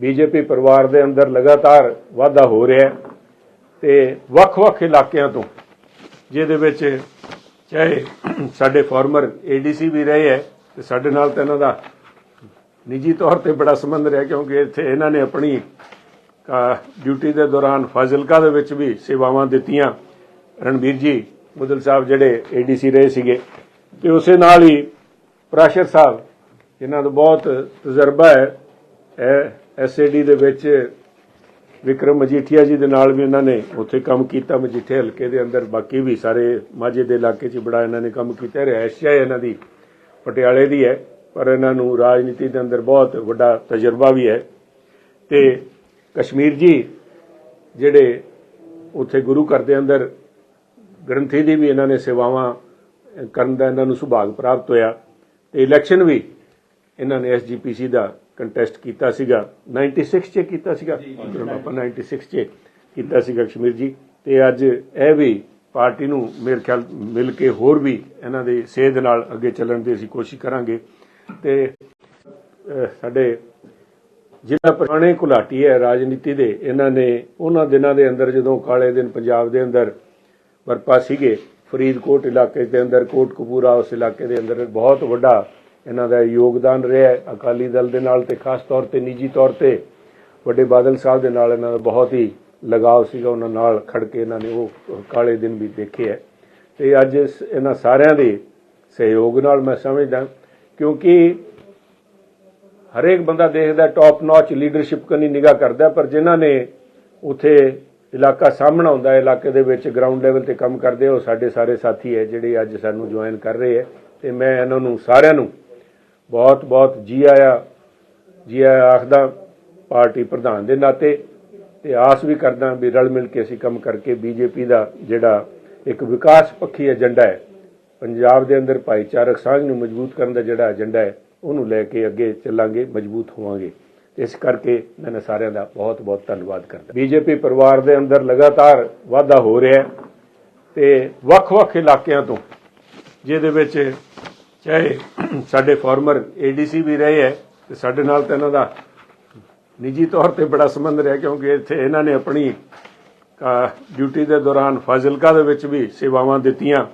BJP ਪਰਿਵਾਰ ਦੇ ਅੰਦਰ ਲਗਾਤਾਰ ਵਾਧਾ ਹੋ ਰਿਹਾ ਹੈ ਤੇ ਵੱਖ-ਵੱਖ ਇਲਾਕਿਆਂ ਤੋਂ ਜਿਹਦੇ ਵਿੱਚ ਚਾਹੇ ਸਾਡੇ ਫਾਰਮਰ ਏਡੀਸੀ ਵੀ ਰਹੇ ਹੈ ਤੇ ਸਾਡੇ ਨਾਲ ਤਾਂ ਇਹਨਾਂ ਦਾ ਨਿੱਜੀ ਤੌਰ ਤੇ ਬੜਾ ਸੰਬੰਧ ਰਿਹਾ ਕਿਉਂਕਿ ਇੱਥੇ ਇਹਨਾਂ ਨੇ ਆਪਣੀ ਅ, ਡਿਊਟੀ ਦੇ ਦੌਰਾਨ ਫਾਜ਼ਿਲਕਾ ਦੇ ਵਿੱਚ ਵੀ ਸੇਵਾਵਾਂ ਦਿੱਤੀਆਂ। ਰਣਬੀਰ ਜੀ ਮੁਦਲ ਸਾਹਿਬ ਜਿਹੜੇ ਏਡੀਸੀ ਰਹੇ ਸੀਗੇ ਤੇ ਉਸੇ ਨਾਲ ਹੀ ਪ੍ਰਾਸ਼ਰ ਸਾਹਿਬ ਜਿਨ੍ਹਾਂ ਦਾ ਬਹੁਤ ਤਜਰਬਾ ਹੈ ਐਸਏਡੀ ਦੇ ਵਿੱਚ ਵਿਕਰਮ ਮਜੀਠੀਆ ਜੀ ਦੇ ਨਾਲ ਵੀ ਇਹਨਾਂ ਨੇ ਉੱਥੇ ਕੰਮ ਕੀਤਾ, ਮਜੀਠੇ ਹਲਕੇ ਦੇ ਅੰਦਰ। ਬਾਕੀ ਵੀ ਸਾਰੇ ਮਾਝੇ ਦੇ ਇਲਾਕੇ 'ਚ ਬੜਾ ਇਹਨਾਂ ਨੇ ਕੰਮ ਕੀਤਾ। ਰਿਹਾਇਸ਼ ਇਹਨਾਂ ਦੀ, ਪਟਿਆਲੇ ਦੀ ਹੈ, ਪਰ ਇਹਨਾਂ ਨੂੰ ਰਾਜਨੀਤੀ ਦੇ ਅੰਦਰ ਬਹੁਤ ਵੱਡਾ ਤਜਰਬਾ ਵੀ ਹੈ। ਤੇ ਕਸ਼ਮੀਰ ਜੀ ਜਿਹੜੇ ਉੱਥੇ ਗੁਰੂ ਘਰ ਦੇ ਅੰਦਰ ਗ੍ਰੰਥੀ ਦੀ ਵੀ ਇਹਨਾਂ ਨੇ ਸੇਵਾਵਾਂ ਕਰਨ ਦਾ ਇਹਨਾਂ ਨੂੰ ਸੁਭਾਗ ਪ੍ਰਾਪਤ ਹੋਇਆ। ਤੇ ਇਲੈਕਸ਼ਨ ਵੀ ਇਹਨਾਂ ਨੇ ਐਸਜੀਪੀਸੀ ਦਾ ਕੰਟੈਸਟ ਕੀਤਾ ਸੀਗਾ। 96 ਚ ਕੀਤਾ ਸੀਗਾ। ਆਪਾਂ 96 ਚ ਕੀਤਾ ਸੀਗਾ ਕਸ਼ਮੀਰ ਜੀ। ਤੇ ਅੱਜ ਇਹ ਵੀ ਪਾਰਟੀ ਨੂੰ ਮੇਰੇ ਖਿਆਲ ਮਿਲ ਕੇ ਹੋਰ ਵੀ ਇਹਨਾਂ ਦੇ ਸੇਧ ਨਾਲ ਅੱਗੇ ਚੱਲਣ ਦੀ ਅਸੀਂ ਕੋਸ਼ਿਸ਼ ਕਰਾਂਗੇ। ਤੇ ਸਾਡੇ ਜ਼ਿਲ੍ਹਾ ਪੁਰਾਣੇ ਘੁਲਾਟੀ ਹੈ ਰਾਜਨੀਤੀ ਦੇ ਇਹਨਾਂ ਨੇ ਉਹਨਾਂ ਦਿਨਾਂ ਦੇ ਅੰਦਰ ਜਦੋਂ ਕਾਲੇ ਦਿਨ ਪੰਜਾਬ ਦੇ ਅੰਦਰ ਵਰਪਾ ਸੀਗੇ ਫਰੀਦਕੋਟ ਇਲਾਕੇ ਦੇ ਅੰਦਰ ਕੋਟਕਪੂਰਾ ਉਸ ਇਲਾਕੇ ਦੇ ਅੰਦਰ ਬਹੁਤ ਵੱਡਾ ਇਹਨਾਂ ਦਾ ਯੋਗਦਾਨ ਰਿਹਾ ਹੈ ਅਕਾਲੀ ਦਲ ਦੇ ਨਾਲ ਤੇ ਖਾਸ ਤੌਰ ਤੇ, ਨਿੱਜੀ ਤੌਰ ਤੇ। ਵੱਡੇ ਬਾਦਲ ਸਾਹਿਬ ਦੇ ਨਾਲ ਇਹਨਾਂ ਦਾ ਬਹੁਤ ਹੀ ਲਗਾਵ ਸੀਗਾ, ਉਹਨਾਂ ਨਾਲ ਖੜ ਕੇ ਇਹਨਾਂ ਨੇ ਉਹ ਕਾਲੇ ਦਿਨ ਵੀ ਦੇਖੇ ਹੈ। ਤੇ ਅੱਜ ਇਹਨਾਂ ਸਾਰਿਆਂ ਦੇ ਸਹਿਯੋਗ ਨਾਲ ਮੈਂ ਸਮਝਦਾ ਕਿਉਂਕਿ ਹਰੇਕ ਬੰਦਾ ਦੇਖਦਾ ਟੌਪ ਨੌਚ ਲੀਡਰਸ਼ਿਪ ਕਨੀ ਨਿਗਾਹ ਕਰਦਾ ਪਰ ਜਿਨ੍ਹਾਂ ਨੇ ਉਥੇ ਇਲਾਕਾ ਸਾਹਮਣਾ ਹੁੰਦਾ ਹੈ, ਇਲਾਕੇ ਦੇ ਵਿੱਚ ਗਰਾਊਂਡ ਲੈਵਲ ਤੇ ਕੰਮ ਕਰਦੇ ਉਹ ਸਾਡੇ ਸਾਰੇ ਸਾਥੀ ਹੈ, ਜਿਹੜੇ ਅੱਜ ਸਾਨੂੰ ਜੁਆਇਨ ਕਰ ਰਹੇ ਹੈ। ਤੇ ਮੈਂ ਇਹਨਾਂ ਨੂੰ ਸਾਰਿਆਂ ਨੂੰ ਬਹੁਤ ਬਹੁਤ ਜੀ ਆਇਆ ਜੀ ਆਇਆ ਆਖਦਾ, ਪਾਰਟੀ ਪ੍ਰਧਾਨ ਦੇ ਨਾਤੇ, ਤੇ ਆਸ ਵੀ ਕਰਦਾ ਵੀ ਰਲ ਮਿਲ ਕੇ ਅਸੀਂ ਕੰਮ ਕਰਕੇ ਬੀਜੇਪੀ ਦਾ ਜਿਹੜਾ ਇੱਕ ਵਿਕਾਸ ਪੱਖੀ ਏਜੰਡਾ ਹੈ, ਪੰਜਾਬ ਦੇ ਅੰਦਰ ਭਾਈਚਾਰਕ ਸਾਂਝ ਨੂੰ ਮਜ਼ਬੂਤ ਕਰਨ ਦਾ ਜਿਹੜਾ ਏਜੰਡਾ ਹੈ, ਉਹਨੂੰ ਲੈ ਕੇ ਅੱਗੇ ਚੱਲਾਂਗੇ, ਮਜ਼ਬੂਤ ਹੋਵਾਂਗੇ। ਇਸ ਕਰਕੇ ਮੈਂ ਸਾਰਿਆਂ ਦਾ ਬਹੁਤ ਬਹੁਤ ਧੰਨਵਾਦ ਕਰਦਾ। ਬੀਜੇਪੀ ਪਰਿਵਾਰ ਦੇ ਅੰਦਰ ਲਗਾਤਾਰ ਵਾਧਾ ਹੋ ਰਿਹਾ ਹੈ, ਤੇ ਵੱਖ-ਵੱਖ ਇਲਾਕਿਆਂ ਤੋਂ, ਜਿਹਦੇ ਵਿੱਚ ਚਾਹੇ ਸਾਡੇ ਫਾਰਮਰ ਏਡੀਸੀ ਵੀ ਰਹੇ ਹੈ ਤੇ ਸਾਡੇ ਨਾਲ ਤਾਂ ਇਹਨਾਂ ਦਾ ਨਿੱਜੀ ਤੌਰ ਤੇ ਬੜਾ ਸੰਬੰਧ ਰਿਹਾ ਕਿਉਂਕਿ ਇੱਥੇ ਇਹਨਾਂ ਨੇ ਆਪਣੀ ਅ, ਡਿਊਟੀ ਦੇ ਦੌਰਾਨ ਫਾਜ਼ਿਲਕਾ ਦੇ ਵਿੱਚ ਵੀ ਸੇਵਾਵਾਂ ਦਿੱਤੀਆਂ।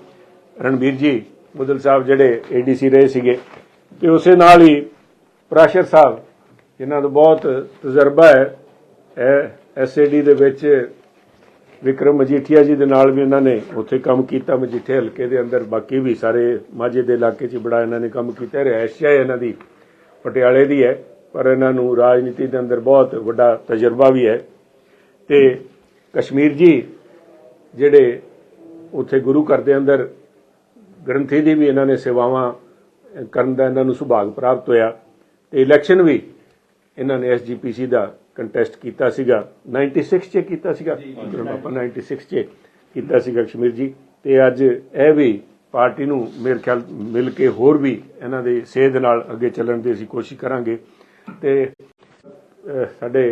ਰਣਬੀਰ ਜੀ ਮੁਦਲ ਸਾਹਿਬ ਜਿਹੜੇ ਏਡੀਸੀ ਰਹੇ ਸੀਗੇ ਤੇ ਉਸੇ ਨਾਲ ਹੀ ਪ੍ਰਾਸ਼ਰ ਸਾਹਿਬ ਜਿਨ੍ਹਾਂ ਦਾ ਬਹੁਤ ਤਜਰਬਾ ਹੈ ਐਸਏਡੀ ਦੇ ਵਿੱਚ ਵਿਕਰਮ ਮਜੀਠੀਆ ਜੀ ਦੇ ਨਾਲ ਵੀ ਇਹਨਾਂ ਨੇ ਉੱਥੇ ਕੰਮ ਕੀਤਾ, ਮਜੀਠੇ ਹਲਕੇ ਦੇ ਅੰਦਰ। ਬਾਕੀ ਵੀ ਸਾਰੇ ਮਾਝੇ ਦੇ ਇਲਾਕੇ 'ਚ ਬੜਾ ਇਹਨਾਂ ਨੇ ਕੰਮ ਕੀਤਾ। ਰਿਹਾਇਸ਼ ਹੈ ਇਹਨਾਂ ਦੀ, ਪਟਿਆਲੇ ਦੀ ਹੈ, ਪਰ ਇਹਨਾਂ ਨੂੰ ਰਾਜਨੀਤੀ ਦੇ ਅੰਦਰ ਬਹੁਤ ਵੱਡਾ ਤਜਰਬਾ ਵੀ ਹੈ। ਤੇ ਕਸ਼ਮੀਰ ਜੀ ਜਿਹੜੇ ਉੱਥੇ ਗੁਰੂ ਘਰ ਦੇ ਅੰਦਰ ਗ੍ਰੰਥੀ ਦੀ ਵੀ ਇਹਨਾਂ ਨੇ ਸੇਵਾਵਾਂ ਕਰਨ ਦਾ ਇਹਨਾਂ ਨੂੰ ਸੁਭਾਗ ਪ੍ਰਾਪਤ ਹੋਇਆ। ਤੇ ਇਲੈਕਸ਼ਨ ਵੀ ਇਹਨਾਂ ਨੇ ਐਸਜੀਪੀਸੀ ਦਾ ਕੰਟੈਸਟ ਕੀਤਾ ਸੀਗਾ। 96 ਚ ਕੀਤਾ ਸੀਗਾ। ਆਪਾਂ 96 ਚ ਕੀਤਾ ਸੀਗਾ ਕਸ਼ਮੀਰ ਜੀ। ਤੇ ਅੱਜ ਇਹ ਵੀ ਪਾਰਟੀ ਨੂੰ ਮੇਰੇ ਖਿਆਲ ਮਿਲ ਕੇ ਹੋਰ ਵੀ ਇਹਨਾਂ ਦੇ ਸੇਧ ਨਾਲ ਅੱਗੇ ਚੱਲਣ ਦੀ ਅਸੀਂ ਕੋਸ਼ਿਸ਼ ਕਰਾਂਗੇ। ਤੇ ਸਾਡੇ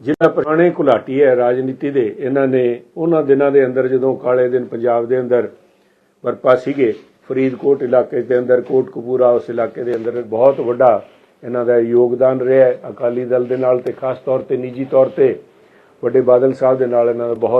ਜ਼ਿਲ੍ਹਾ ਪੁਰਾਣੇ ਘੁਲਾਟੀ ਹੈ ਰਾਜਨੀਤੀ ਦੇ। ਇਹਨਾਂ ਨੇ ਉਹਨਾਂ ਦਿਨਾਂ ਦੇ ਅੰਦਰ ਜਦੋਂ ਕਾਲੇ ਦਿਨ ਪੰਜਾਬ ਦੇ ਅੰਦਰ ਵਰਪਾ ਸੀਗੇ ਫਰੀਦਕੋਟ ਇਲਾਕੇ ਦੇ ਅੰਦਰ ਕੋਟਕਪੂਰਾ ਉਸ ਇਲਾਕੇ ਦੇ ਅੰਦਰ ਬਹੁਤ ਵੱਡਾ ਇਹਨਾਂ ਦਾ ਯੋਗਦਾਨ ਰਿਹਾ ਅਕਾਲੀ ਦਲ ਦੇ ਨਾਲ ਤੇ ਖਾਸ ਤੌਰ ਤੇ, ਨਿੱਜੀ ਤੌਰ ਤੇ ਵੱਡੇ ਬਾਦਲ ਸਾਹਿਬ ਦੇ ਨਾਲ ਇਹਨਾਂ ਦਾ ਬਹੁਤ